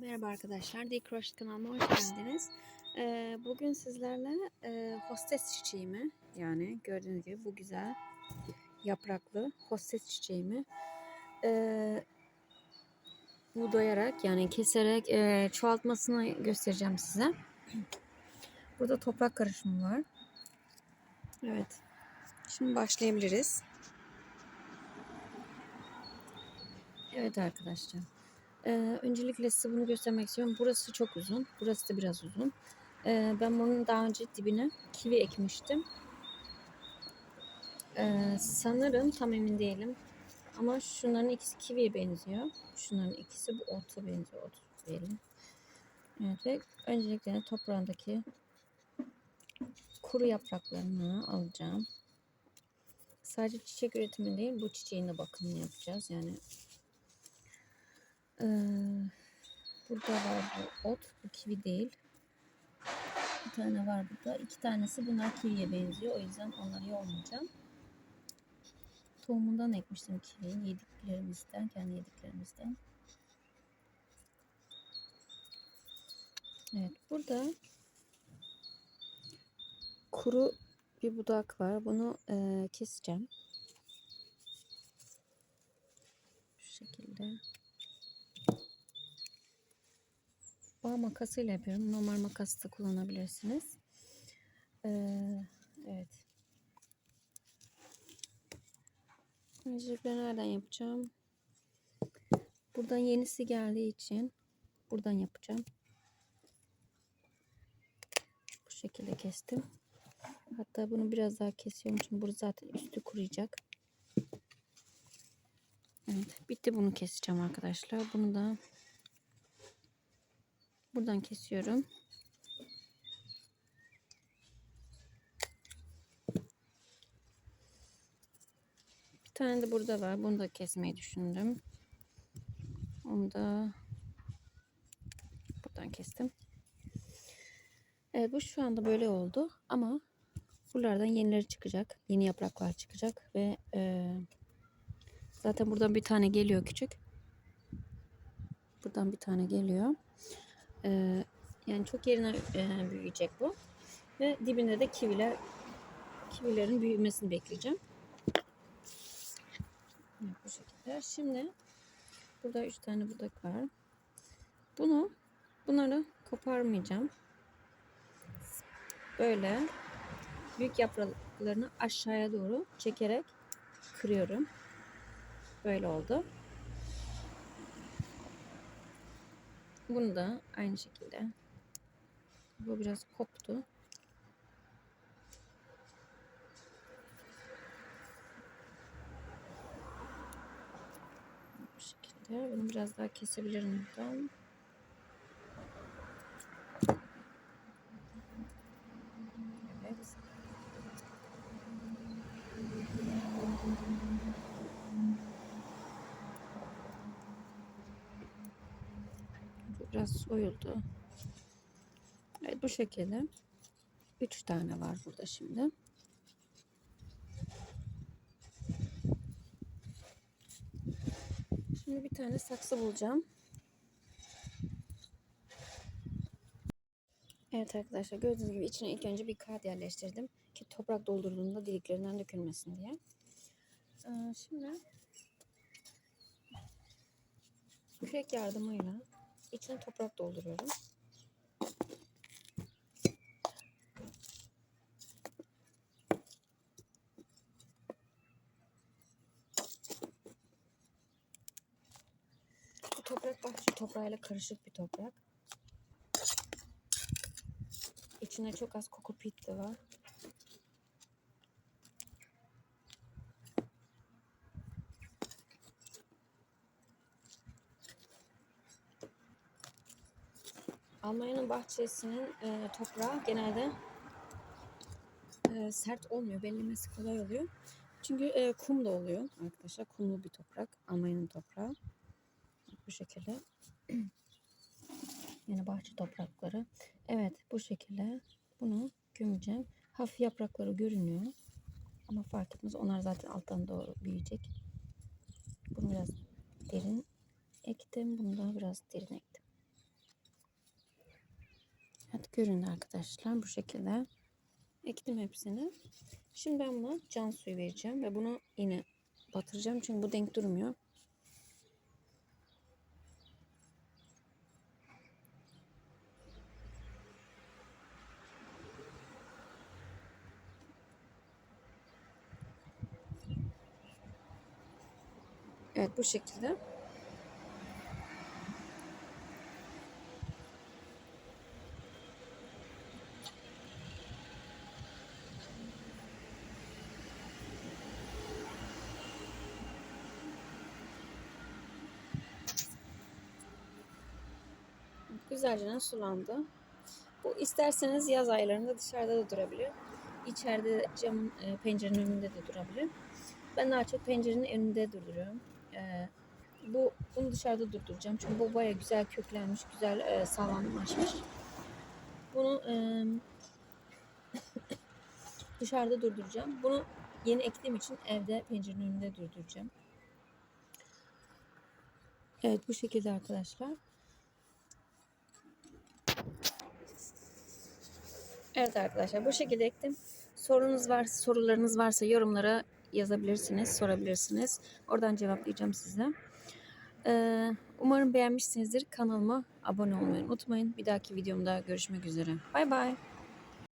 Merhaba arkadaşlar, Decroşt kanalıma hoş geldiniz. Ee, bugün sizlerle e, hostes çiçeğimi, yani gördüğünüz gibi bu güzel yapraklı hostes çiçeğimi e, budayarak yani keserek e, çoğaltmasını göstereceğim size. Burada toprak karışımı var. Evet, şimdi başlayabiliriz. Evet arkadaşlar. Ee, öncelikle size bunu göstermek istiyorum. Burası çok uzun. Burası da biraz uzun. Ee, ben bunun daha önce dibine kivi ekmiştim. Ee, sanırım tam emin değilim. Ama şunların ikisi kiviye benziyor. Şunların ikisi bu ota benziyor. Ot diyelim. Evet ve öncelikle toprağındaki kuru yapraklarını alacağım. Sadece çiçek üretimi değil bu çiçeğin de bakımını yapacağız. Yani ee, burada var bu ot. Bu kivi değil. Bir tane var burada. İki tanesi bunlar kiviye benziyor. O yüzden onları yolmayacağım. Tohumundan ekmiştim kiviyi. Yediklerimizden, kendi yediklerimizden. Evet burada kuru bir budak var. Bunu e, keseceğim. Şu şekilde. Bağ makasıyla yapıyorum. Normal makas da kullanabilirsiniz. Ee, evet. Öncelikle nereden yapacağım? Buradan yenisi geldiği için buradan yapacağım. Bu şekilde kestim. Hatta bunu biraz daha kesiyorum çünkü burada zaten üstü kuruyacak. Evet, bitti bunu keseceğim arkadaşlar. Bunu da Buradan kesiyorum. Bir tane de burada var. Bunu da kesmeyi düşündüm. Onu da buradan kestim. Evet bu şu anda böyle oldu ama buralardan yenileri çıkacak. Yeni yapraklar çıkacak ve e, zaten buradan bir tane geliyor küçük. Buradan bir tane geliyor. Ee, yani çok yerine e, büyüyecek bu. Ve dibinde de kiviler kivilerin büyümesini bekleyeceğim. Bu şekilde. Şimdi burada üç tane budak var. Bunu bunları koparmayacağım. Böyle büyük yapraklarını aşağıya doğru çekerek kırıyorum. Böyle oldu. Bunu da aynı şekilde. Bu biraz koptu. Bu şekilde. Bunu biraz daha kesebilirim buradan. Evet. Biraz soyuldu. Evet bu şekilde. Üç tane var burada şimdi. Şimdi bir tane saksı bulacağım. Evet arkadaşlar gördüğünüz gibi içine ilk önce bir kağıt yerleştirdim. Ki toprak doldurduğunda deliklerinden dökülmesin diye. Ee, şimdi kürek yardımıyla İçine toprak dolduruyorum. Bu toprak bahçe toprağıyla karışık bir toprak. İçinde çok az kokopit de var. Almanya'nın bahçesinin e, toprağı genelde e, sert olmuyor. Bellemesi kolay oluyor. Çünkü e, kum da oluyor arkadaşlar. Kumlu bir toprak. Almanya'nın toprağı. Bu şekilde. Yine bahçe toprakları. Evet bu şekilde bunu gömeceğim. Hafif yaprakları görünüyor. Ama fark etmez. Onlar zaten alttan doğru büyüyecek. Bunu biraz derin ektim. Bunu da biraz derin ektim. Görün arkadaşlar bu şekilde. Ektim hepsini. Şimdi ben buna can suyu vereceğim ve bunu yine batıracağım çünkü bu denk durmuyor. Evet bu şekilde. Güzelce sulandı. Bu isterseniz yaz aylarında dışarıda da durabilir. İçeride camın e, pencerenin önünde de durabilir. Ben daha çok pencerenin önünde durduruyorum. E, bu bunu dışarıda durduracağım. Çünkü bu baya güzel köklenmiş, güzel e, sağlamlaşmış. Bunu e, dışarıda durduracağım. Bunu yeni ektiğim için evde pencerenin önünde durduracağım. Evet bu şekilde arkadaşlar. Evet arkadaşlar bu şekilde ektim. Sorunuz varsa, sorularınız varsa yorumlara yazabilirsiniz, sorabilirsiniz. Oradan cevaplayacağım size. Ee, umarım beğenmişsinizdir. Kanalıma abone olmayı unutmayın. Bir dahaki videomda görüşmek üzere. Bay bay.